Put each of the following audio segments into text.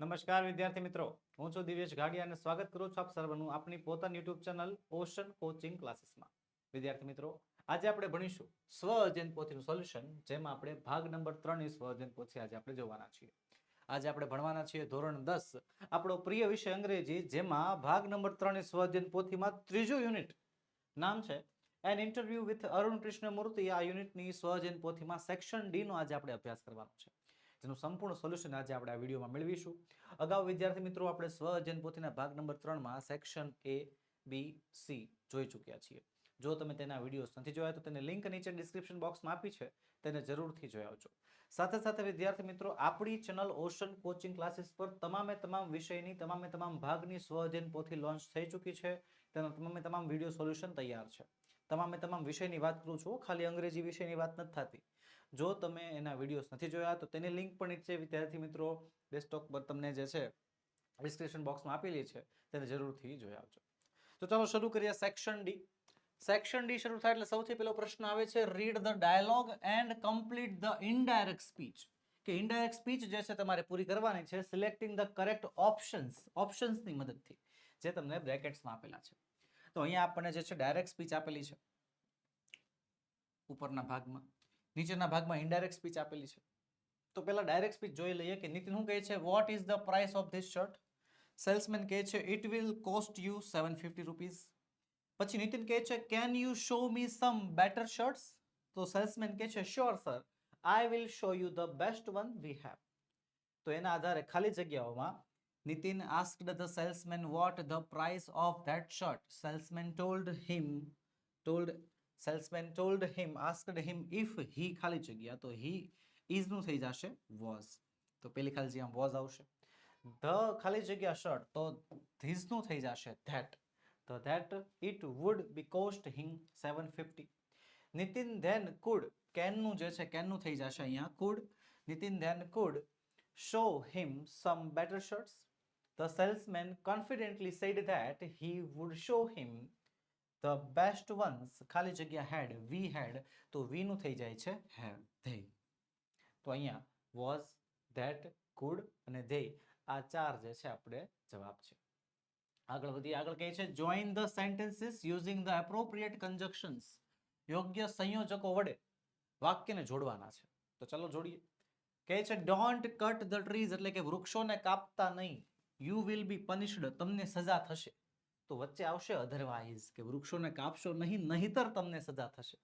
નમસ્કાર વિદ્યાર્થી મિત્રો. હું છું દિવેશ ગાડિયા અને સ્વાગત કરું છું આપ સર્વનું આપણી પોતાની યુટ્યુબ ચેનલ ઓશન કોચિંગ ક્લાસીસમાં વિદ્યાર્થી મિત્રો, આજે આપણે ભણીશું સ્વ અધ્યયન પોથીનું સોલ્યુશન જેમાં આપણે ભાગ નંબર ત્રણની સ્વ અધ્યયન પોથી આજે આપણે જોવાના છીએ. આજે આપણે ભણવાના છીએ ધોરણ દસ. આપણો પ્રિય વિષય અંગ્રેજી, જેમાં ભાગ નંબર ત્રણની સ્વ અધ્યયન પોથીમાં ત્રીજું યુનિટ નામ છે. An interview with Arun Krishnamurthy આ યુનિટની સ્વ અધ્યયન પોથીમાં સેક્શન ડી નો આજે આપણે અભ્યાસ કરવાનો છે. જેનું સંપૂર્ણ સોલ્યુશન આજે આપણે આ વિડીયોમાં મેળવીશું. અગાઉ વિદ્યાર્થી મિત્રો આપણે સ્વ અધ્યયન પોથીના ભાગ નંબર ત્રણમાં સેક્શન એ બી સી જોઈ ચૂક્યા છીએ. જો તમે તેના વિડીયોઝ નથી જોયા તો તેને લિંક નીચે ડિસ્ક્રિપ્શન બોક્સમાં આપી છે. તેને જરૂરથી જોઈ આવજો. સાથે સાથે વિદ્યાર્થી મિત્રો, આપણી ચેનલ ઓશન કોચિંગ ક્લાસીસ પર તમામે તમામ વિષયની, તમામે તમામ ભાગની સ્વ અધ્યયન પોથી લોન્ચ થઈ ચૂકી છે. તેના તમામે તમામ વીડિયો સોલ્યુશન તૈયાર છે. તમામે તમામ વિષયની વાત કરું છું ખાલી અંગ્રેજી વિષયની વાત નથી થતી. જો તમે એના વિડીયોઝ નથી જોયા, તો તેની લિંક પણ નીચે વિદ્યાર્થી મિત્રો ડેસ્કટોપ પર તમને જે છે ડિસ્ક્રિપ્શન બોક્સમાં આપેલી છે, તેને જરૂરથી જોઈ આવજો. તો ચાલો શરૂ કરીએ સેક્શન ડી સેક્શન ડી શરૂ થાય એટલે સૌથી પહેલો પ્રશ્ન આવે છે read the dialogue and complete the indirect speech કે ઇનડાયરેક્ટ સ્પીચ જે છે તમારે પૂરી કરવાની છે સિલેક્ટિંગ ધ કરેક્ટ ઓપ્શન્સ ઓપ્શન્સની મદદથી, જે તમને બ્રેકેટ્સમાં આપેલા છે. તો અહીંયા આપણને જે છે ડાયરેક્ટ સ્પીચ આપેલી છે, ઉપરના ભાગમાં. નીચેના ભાગમાં ઇનડાયરેક્ટ સ્પીચ આપેલી છે. તો પહેલા ડાયરેક્ટ સ્પીચ જોઈ લઈએ કે નીતિન શું કહે છે? What is the price of this shirt salesman કહે છે it will cost you seven fifty rupees પછી નીતિન કહે છે can you show me some better shirts તો સેલ્સમેન કહે છે sure sir I will show you the best one we have તો એના આધારે ખાલી જગ્યાઓમાં Nitin asked the salesman what the price of that shirt salesman told him told salesman told him asked him if he ખાલી જગ્યા તો he is નું થઈ જશે was તો પેલી ખાલી જગ્યા was આવશે the ખાલી જગ્યા શર્ટ તો this નું થઈ જશે that તો that it would be cost him 750 Nitin then could can નું જે છે can નું થઈ જશે અહીંયા could Nitin then could show him some better shirts the salesman confidently said that he would show him the best ones ખાલી જગ્યા હેડ, વી હેડ, તો વીનું થઈ જાય છે have they તો અહીંયા વોઝ, ધેટ ગુડ અને ધે આ ચાર જે છે આપણે જવાબ છે. આગળ વધી આગળ કહે છે join the sentences using the appropriate conjunctions યોગ્ય સંયોજકો વડે વાક્યને જોડવાના છે. તો ચાલો જોડીએ. કહે છે ડોન્ટ કટ ધ ટ્રીઝ એટલે કે વૃક્ષોને કાપતા નહીં. યુ વિલ બી પનિશ્ડ તમને સજા થશે. તો વચ્ચે આવશે અધરવાઇઝ કે વૃક્ષોને કાપશો નહીં, નહીતર તમને સજા થશે.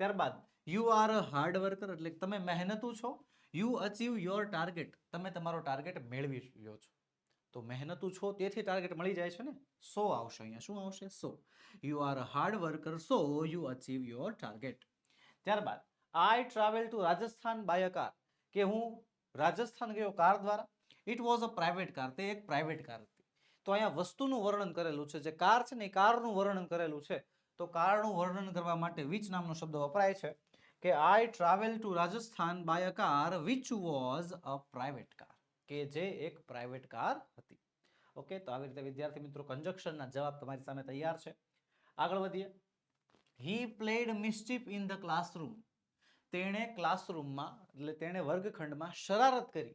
ત્યારબાદ you are a hard worker એટલે તમે મહેનતુ છો. યુ અચીવ યોર ટાર્ગેટ તમે તમારો ટાર્ગેટ મેળવી રહ્યો છો. તો મહેનતુ છો તેથી ટાર્ગેટ મળી જાય છે ને? સો આવશે અહીંયા. શું આવશે? So. You are a hard worker so you achieve your target ત્યારબાદ I travel to Rajasthan by a car કે હું રાજસ્થાન ગયો કાર દ્વારા? It was a private car તે એક પ્રાઇવેટ કાર તો અહીંયા વસ્તુનું વર્ણન કરેલું છે. જે કાર છે ને એ કારનું વર્ણન કરેલું છે. તો કારનું વર્ણન કરવા માટે વિચ નામનો શબ્દ વપરાય છે કે I travel to Rajasthan by a car which was a private car કે જે એક પ્રાઇવેટ કાર હતી. ઓકે તો આવી રીતે વિદ્યાર્થી મિત્રો કન્જક્શનના જવાબ તમારી સામે તૈયાર છે. આગળ વધીએ. He played mischief in the classroom તેણે ક્લાસરૂમમાં એટલે તેણે વર્ગખંડમાં શરારત કરી.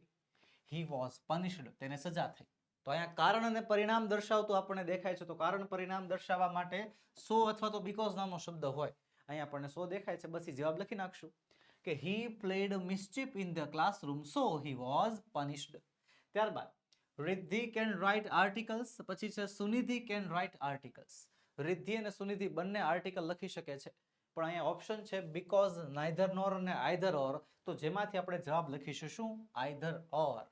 હી વોઝ પનિશ્ડ તેને સજા થઈ. તો અહીંયા કારણ અને પરિણામ દર્શાવતું આપણને દેખાય છે. તો કારણ, પરિણામ દર્શાવવા માટે સો અથવા તો બીકોઝ નામનો શબ્દ હોય. અહીંયા આપણને સો દેખાય છે. બસ એ જવાબ લખી નાખશું. કે he played mischief in the classroom so he was punished ત્યારબાદ, રિદ્ધિ કેન રાઇટ આર્ટિકલ્સ પછી છે Sunidhi can write articles Riddhi અને સુનિધિ બંને આર્ટિકલ લખી શકે છે. પણ અહીંયા ઓપ્શન છે બીકોઝ નાઇધર નોર અને આઈધર ઓર તો જેમાંથી આપણે જવાબ લખીશું શું? Either or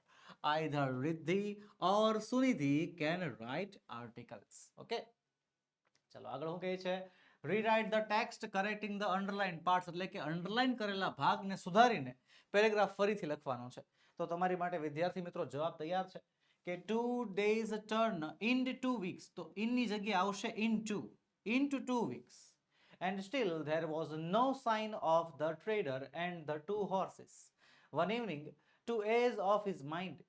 either Riddhi or Sunidhi can write articles okay ચલો આગળ શું કહે છે rewrite the text correcting the underline parts એટલે કે અંડરલાઇન કરેલા ભાગને સુધારીને પેરેગ્રાફ ફરીથી લખવાનો છે. તો તમારી માટે વિદ્યાર્થી મિત્રો જવાબ તૈયાર છે કે two days turn in two weeks તો ઇનની જગ્યાએ આવશે in two in two two weeks and still there was no sign of the trader and the two horses one evening to as of his mind,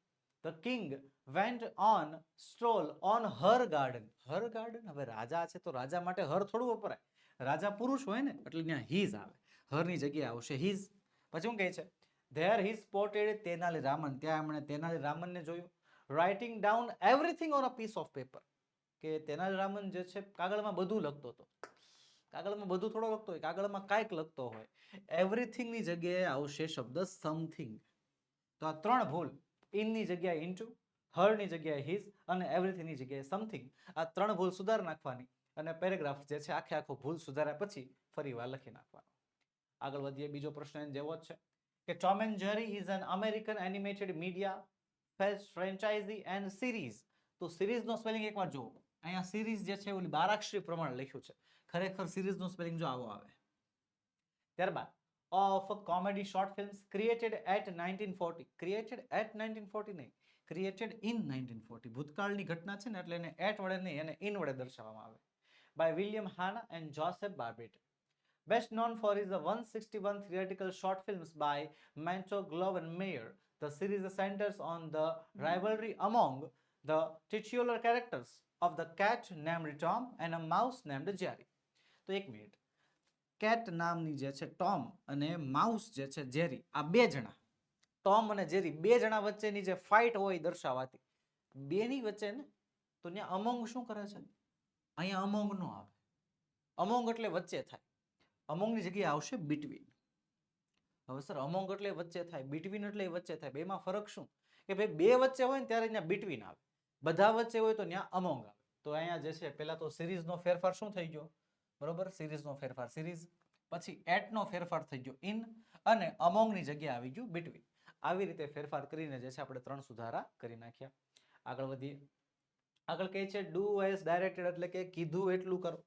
the king went on stroll on her garden her garden હવે રાજા છે તો રાજા માટે હર થોડું વપરાય. રાજા પુરુષ હોય ને, એટલે ત્યાં હિઝ આવે. હરની જગ્યાએ આવશે હિઝ પછી શું કહે છે? There he spotted Tenali Raman. ત્યાં એમણે તેનાલી રામનને જોયું. Writing down everything on a piece of paper કે તેનાલીરામન જે છે, કાગળમાં બધું લખતો હતો. કાગળમાં બધું થોડો લખતો હોય, કાગળમાં કાંઈક લખતો હોય. એવરીથિંગની જગ્યાએ આવશે શબ્દ સમથિંગ તો આ ત્રણ ભૂલ. ઇનની જગ્યાએ ઇન્ટુ, હરની જગ્યાએ હિઝ અને એવરીથિંગની જગ્યાએ સમથિંગ. આ ત્રણ ભૂલ સુધાર નાખવાની અને પેરેગ્રાફ જે છે આખે આખો ભૂલ સુધાર્યા પછી ફરી વાર લખી નાખવાનો. આગળ વધીએ, બીજો પ્રશ્ન જેવો જ છે કે Tom and Jerry is an American animated media franchise and series તો સિરીઝનો સ્પેલિંગ એકવાર જુઓ. અહીંયા સિરીઝ જે છે ઓલી બારાક્ષરી પ્રમાણે લખ્યું છે. ખરેખર સિરીઝનો સ્પેલિંગ જો આવો આવે, ત્યારબાદ of comedy short films created at 1940 created at 1940 નહીં created in 1940 ભૂતકાળની ઘટના છે ને એટલે એને at વડે નહીં એને in વડે દર્શાવવામાં આવે by William Hanna and Joseph Barbitt best known for his 161 theatrical short films by Manto Glove and Mayer the series centers on the rivalry among the titular characters of the cat named Tom and a mouse named Jerry તો એક minute cat નામની જે છે Tom અને mouse જે છે જેરી આ બે જણા. ટોમ અને જેરી બે જણા વચ્ચેની જે ફાઇટ હોય દર્શાવાતી. બેની વચ્ચે ને તો ત્યાં અમોંગ શું કરે છે? અહીંયા અમોંગ નો આવે. અમોંગ એટલે વચ્ચે થાય. અમોંગની જગ્યાએ આવશે બિટવીન હવે સર, અમોંગ એટલે વચ્ચે થાય બિટવીન એટલે વચ્ચે થાય. બેમાં ફરક શું? કે ભાઈ બે વચ્ચે હોય ને ત્યારે ત્યાં બિટવીન આવે. બધા વચ્ચે હોય તો ત્યાં અમોંગ આવે. તો અહીંયા જે છે, પહેલા તો સિરીઝનો ફેરફાર શું થઈ ગયો? બરોબર? સિરીઝનો ફેરફાર. સિરીઝ પછી એટનો ફેરફાર થઈ ગયો ઇન અને અમોંગની જગ્યાએ આવી ગયું બિટવીન આવી રીતે ફેરફાર કરીને જે છે આપણે ત્રણ સુધારા કરી નાખ્યા. આગળ વધીએ. આગળ કહે છે ડુ એઝ ડાયરેક્ટેડ એટલે કે કીધું એટલું કરો.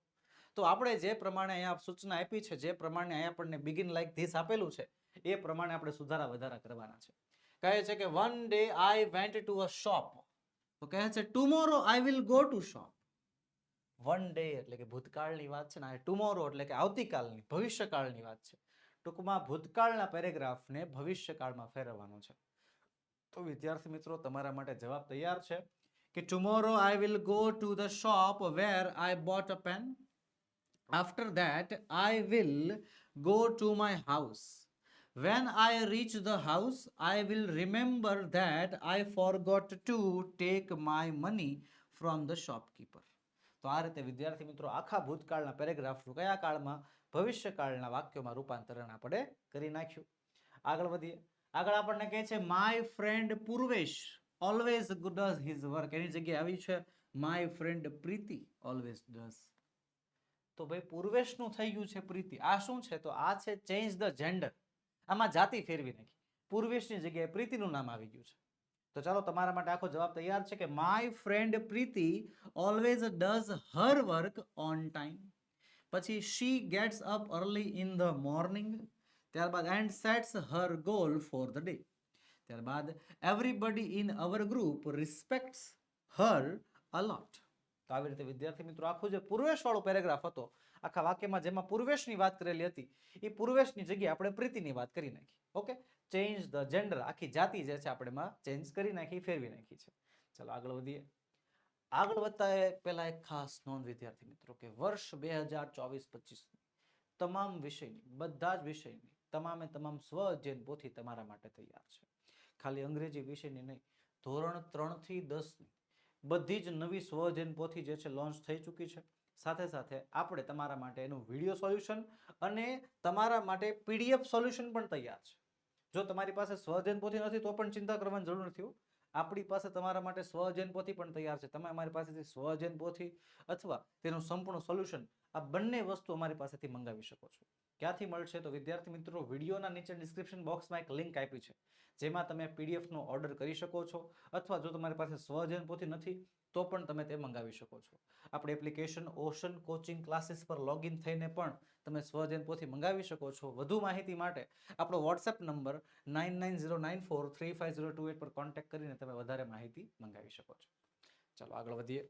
તો આપણે જે પ્રમાણે અહીંયા સૂચના આપી છે, જે પ્રમાણે અહીંયા આપણને બિગિન લાઈક ધીસ આપેલું છે, એ પ્રમાણે આપણે સુધારા વધારા કરવાના છે. કહે છે કે one day I went to a shop તો કહે છે tomorrow I will go to shop one day એટલે કે ભૂતકાળની વાત છે ને ટુમોરો એટલે કે આવતીકાલની, ભવિષ્યકાળની વાત છે. ટૂંકમાં ભૂતકાળના પેરેગ્રાફને ભવિષ્યકાળમાં ફેરવવાનો છે. તો વિદ્યાર્થી મિત્રો, તમારા માટે જવાબ તૈયાર છે કે tomorrow I will go to the shop where I bought a pen after that I will go to my house when i reach the house, i will remember that i forgot to take my money from the shopkeeper. તો આ રીતે વિદ્યાર્થી મિત્રો આખા ભૂતકાળના પેરેગ્રાફનું કયા કાળમાં, ભવિષ્યકાળના વાક્યોમાં રૂપાંતરણ આપણે કરી નાખ્યું? આગળ વધીએ. આગળ આપણને કહે છે my friend Purvesh always does his work એની જગ્યાએ આવી છે my friend Preeti always does તો ભાઈ, પૂર્વેશનું થઈ ગયું છે પ્રીતિ. આ શું છે? તો આ છે ચેન્જ ધ જેન્ડર આમાં જાતિ ફેરવી નાખી. પૂર્વેશની જગ્યાએ પ્રીતિનું નામ આવી ગયું છે. તો ચાલો તમારા માટે આખો જવાબ તૈયાર છે કે my friend Preeti always does her work on time પછી she gets up early in the morning ત્યારબાદ and sets her goal for the day ત્યારબાદ everybody in our group respects her a lot તો આવી રીતે વિદ્યાર્થી મિત્રો આખું જે પૂર્વેશવાળો પેરેગ્રાફ હતો આખા વાક્યમાં જેમાં પૂર્વેશની વાત કરેલી હતી, એ પૂર્વેશની જગ્યાએ આપણે પ્રીતિની વાત કરી નાખી. ઓકે ચેન્જ ધ જેન્ડર આખી જાતિ જે છે આપણે એમાં ચેન્જ કરી નાખી, ફેરવી નાખી છે. ચાલો આગળ વધીએ. આગળ વધતા એ પહેલા એક ખાસ નોંધ, વિદ્યાર્થી મિત્રો, કે વર્ષ બે હજાર ચોવીસ પચીસની તમામ વિષયની, બધા જ વિષયની, તમામે તમામ સ્વ અધ્યયન પોથી તમારા માટે તૈયાર છે. ખાલી અંગ્રેજી વિષયની નહીં, ધોરણ ત્રણથી દસની બધી જ નવી સ્વઅધ્યયન પોથી જે છે લોન્ચ થઈ ચૂકી છે. સાથે સાથે આપણે તમારા માટે એનું વીડિયો સોલ્યુશન અને તમારા માટે પીડીએફ સોલ્યુશન પણ તૈયાર છે. જો તમારી પાસે સ્વઅધ્યયન પોથી નથી તો પણ ચિંતા કરવાની જરૂર નથી આપણી પાસે તમારા માટે સ્વઅધ્યયન પોથી પણ તૈયાર છે. તમે અમારી પાસેથી સ્વઅધ્યયન પોથી અથવા તેનું સંપૂર્ણ સોલ્યુશન આ બંને વસ્તુ અમારી પાસેથી મંગાવી શકો છો. ક્યાંથી મળશે તો વિદ્યાર્થી મિત્રો, વિડીયોના નીચે ડિસ્ક્રિપ્શન બોક્સમાં એક લિંક આપી છે. જેમાં તમે પીડીએફનો ઓર્ડર કરી શકો છો અથવા જો તમારી પાસે સ્વજન પોથી નથી, તો પણ તમે તે મંગાવી શકો છો. આપણી એપ્લિકેશન ઓશન કોચિંગ ક્લાસીસ પર લોગિન થઈને પણ તમે સ્વજન પોથી મંગાવી શકો છો. વધુ માહિતી માટે આપણો WhatsApp number nine nine zero nine four three five zero two eight પર કોન્ટેક્ટ કરીને તમે વધારે માહિતી મંગાવી શકો છો. ચાલો આગળ વધીએ.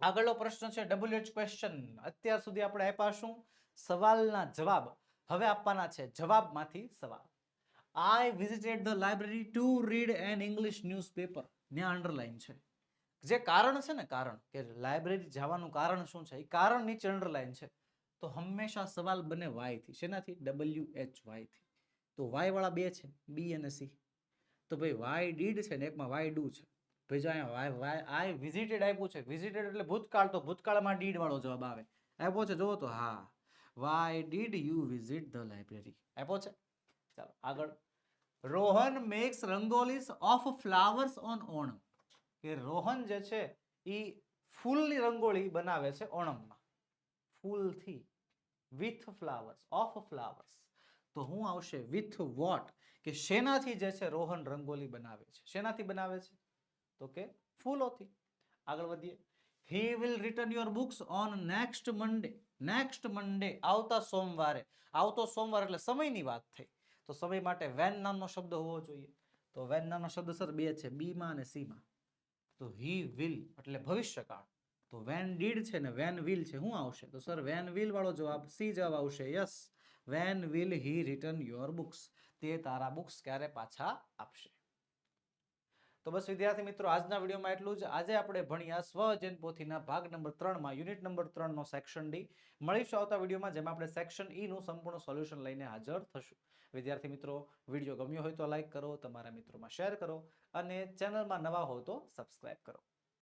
આગળનો પ્રશ્ન છે ડબલ્યુ ક્વેશ્ચન અત્યાર સુધી આપણે આપ્યા શું? સવાલના જવાબ. હવે આપવાના છે, જવાબમાંથી સવાલ. I visited the library to read an English newspaper ત્યાં અંડરલાઈન છે. જે કારણ છે ને, કારણ કે લાઇબ્રેરી જવાનું કારણ શું છે? એ કારણ નીચે અંડરલાઈન છે. તો હંમેશા સવાલ બને વાયથી શેનાથી? ડબલ્યુ એચ વાયથી તો વાય વાળા બે છે બી અને સી તો ભાઈ વાય ડીડ છે ને, એકમાં વાય ડુ છે. ભાઈ જો અહીંયા આઈ વિઝિટેડ આપ્યું છે. વિઝિટેડ એટલે ભૂતકાળ તો ભૂતકાળમાં ડીડ વાળો જવાબ આવે. આપ્યો છે, જોવો તો, હા. Why did you visit the library આપ્યો છે? ચાલો, આગળ. Rohan makes rangolis of flowers on Onam. કે રોહન જે છે એ ફૂલની રંગોળી બનાવે છે ઓણમમાં. ફૂલથી. વિથ ફ્લાવર્સ ઓફ ફ્લાવર્સ તો હું આવશે વિથ વોટ કે શેનાથી જે છે રોહન રંગોલી બનાવે છે? શેનાથી બનાવે છે? તો કે ફૂલોથી. આગળ વધીએ. He will return your books on next Monday next Monday આવતા સોમવારે. આવતો સોમવાર એટલે સમયની વાત થઈ. તો સમય માટે વેન નામનો શબ્દ હોવો જોઈએ. તો વેન નામનો શબ્દ સર બે છે. બીમાં અને સીમાં. તો હી વિલ એટલે ભવિષ્યકાળ. તો વેન ડીડ છે ને વેન વિલ છે. શું આવશે? તો સર વેન વિલ વાળો જવાબ સી જવાબ આવશે. Yes when will he return your books તે તારા બુક્સ ક્યારે પાછા આપશે? તો બસ વિદ્યાર્થી મિત્રો, આજના વિડીયોમાં એટલું જ. આજે આપણે ભણ્યા સ્વજન પોથીના ભાગ નંબર ત્રણમાં યુનિટ નંબર ત્રણનો સેક્શન ડી. મળીશું આવતા વિડીયોમાં જેમાં આપણે સેક્શન ઈનું સંપૂર્ણ સોલ્યુશન લઈને હાજર થશું. વિદ્યાર્થી મિત્રો, વીડિયો ગમ્યો હોય તો લાઈક કરો, તમારા મિત્રોમાં શેર કરો અને ચેનલમાં નવા હો તો સબસ્ક્રાઈબ કરો.